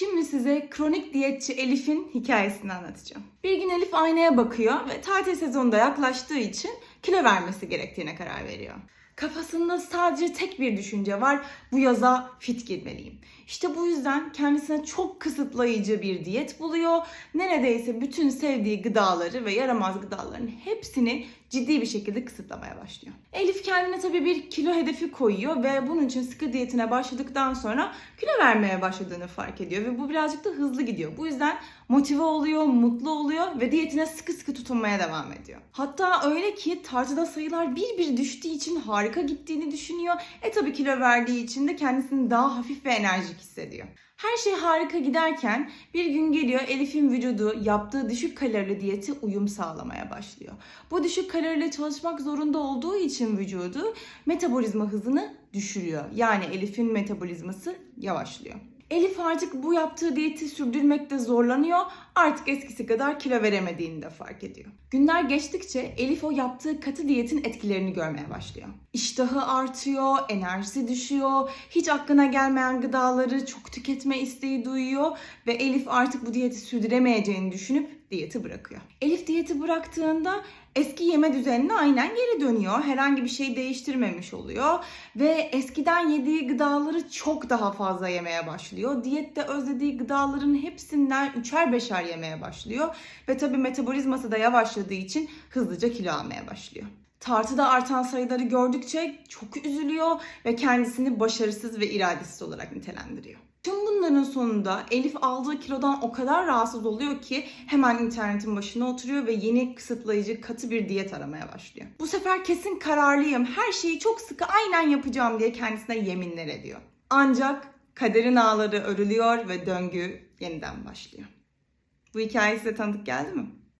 Şimdi size kronik diyetçi Elif'in hikayesini anlatacağım. Bir gün Elif aynaya bakıyor ve tatil sezonunda yaklaştığı için kilo vermesi gerektiğine karar veriyor. Kafasında sadece tek bir düşünce var. Bu yaza fit girmeliyim. İşte bu yüzden kendisine çok kısıtlayıcı bir diyet buluyor. Neredeyse bütün sevdiği gıdaları ve yaramaz gıdaların hepsini ciddi bir şekilde kısıtlamaya başlıyor. Elif kendine tabii bir kilo hedefi koyuyor ve bunun için sıkı diyetine başladıktan sonra kilo vermeye başladığını fark ediyor ve bu birazcık da hızlı gidiyor. Bu yüzden motive oluyor, mutlu oluyor ve diyetine sıkı sıkı tutunmaya devam ediyor. Hatta öyle ki tartıda sayılar bir bir düştüğü için harika gittiğini düşünüyor. E tabii kilo verdiği için de kendisini daha hafif ve enerjik hissediyor. Her şey harika giderken bir gün geliyor Elif'in vücudu yaptığı düşük kalorili diyete uyum sağlamaya başlıyor. Bu düşük kaloriyle çalışmak zorunda olduğu için vücudu metabolizma hızını düşürüyor. Yani Elif'in metabolizması yavaşlıyor. Elif artık bu yaptığı diyeti sürdürmekte zorlanıyor. Artık eskisi kadar kilo veremediğini de fark ediyor. Günler geçtikçe Elif o yaptığı katı diyetin etkilerini görmeye başlıyor. İştahı artıyor, enerjisi düşüyor, hiç aklına gelmeyen gıdaları çok tüketme isteği duyuyor ve Elif artık bu diyeti sürdüremeyeceğini düşünüp diyeti bırakıyor. Elif diyeti bıraktığında eski yeme düzenine aynen geri dönüyor. Herhangi bir şey değiştirmemiş oluyor ve eskiden yediği gıdaları çok daha fazla yemeye başlıyor. Diyette özlediği gıdaların hepsinden üçer beşer yemeye başlıyor ve tabii metabolizması da yavaşladığı için hızlıca kilo almaya başlıyor. Tartıda artan sayıları gördükçe çok üzülüyor ve kendisini başarısız ve iradesiz olarak nitelendiriyor. Tüm bunların sonunda Elif aldığı kilodan o kadar rahatsız oluyor ki hemen internetin başına oturuyor ve yeni kısıtlayıcı katı bir diyet aramaya başlıyor. Bu sefer kesin kararlıyım, her şeyi çok sıkı aynen yapacağım diye kendisine yeminler ediyor. Ancak kaderin ağları örülüyor ve döngü yeniden başlıyor. Bu hikaye size tanıdık geldi mi?